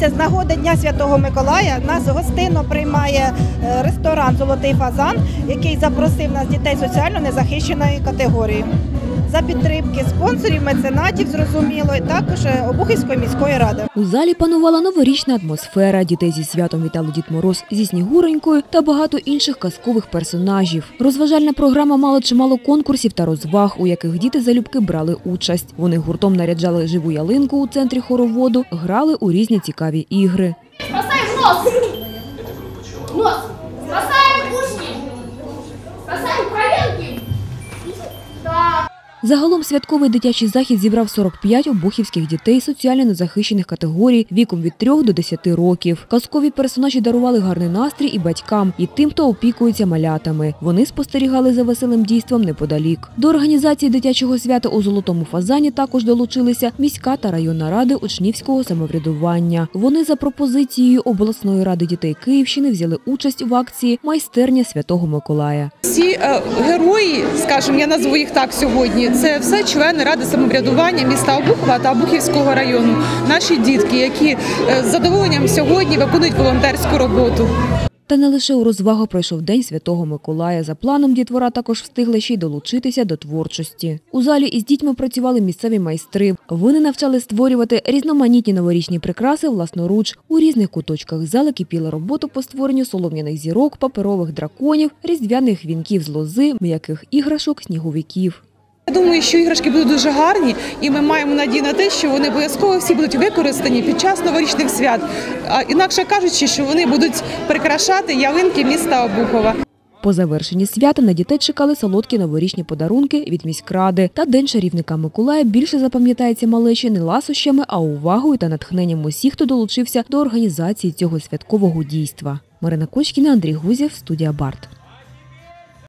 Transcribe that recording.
З нагоди Дня Святого Миколая нас гостинно приймає е, ресторан Золотий фазан, який запросив нас дітей соціально незахищеної категорії. За підтримки спонсорів, меценатів, зрозуміло, і також е, Обухівської міської ради. У залі панувала новорічна атмосфера. Дітей зі святом вітали Дід Мороз зі Снігуренькою та багато інших казкових персонажів. Розважальна програма мала чимало конкурсів та розваг, у яких діти залюбки брали участь. Вони гуртом наряджали живу ялинку у центрі хороводу, грали у різні цікаві ігри. Спасай нос! Нос! Спасаем Загалом святковий дитячий захід зібрав 45 обухівських дітей соціально незахищених категорій віком від 3 до 10 років. Казкові персонажі дарували гарний настрій і батькам, і тим, хто опікується малятами. Вони спостерігали за веселим дійством неподалік. До організації дитячого свята у Золотому фазані також долучилися міська та районна ради учнівського самоврядування. Вони за пропозицією обласної ради дітей Київщини взяли участь в акції Майстерня Святого Миколая. Всі е, герої, скажімо, я назву їх так сьогодні. Це все члени ради самоврядування міста Обухова та Обухівського району. Наші дітки, які е, з задоволенням сьогодні виконують волонтерську роботу. Та не лише у розвагу пройшов День Святого Миколая. За планом дітвора також встигли ще й долучитися до творчості. У залі із дітьми працювали місцеві майстри. Вони навчали створювати різноманітні новорічні прикраси власноруч. У різних куточках зали кипіла робота по створенню солом'яних зірок, паперових драконів, різдвяних вінків з лози, м'яких іграшок, сніговиків. Я думаю, що іграшки будуть дуже гарні, і ми маємо надію на те, що вони обов'язково всі будуть використані під час новорічних свят. А інакше кажучи, що вони будуть прикрашати ялинки міста Обухова. По завершенні свята на дітей чекали солодкі новорічні подарунки від міськради. Та День чарівника Миколая більше запам'ятається малечі не ласощами, а увагою та натхненням усіх, хто долучився до організації цього святкового дійства. Марина Кочкіна, Андрій Гузєв, студія Барт.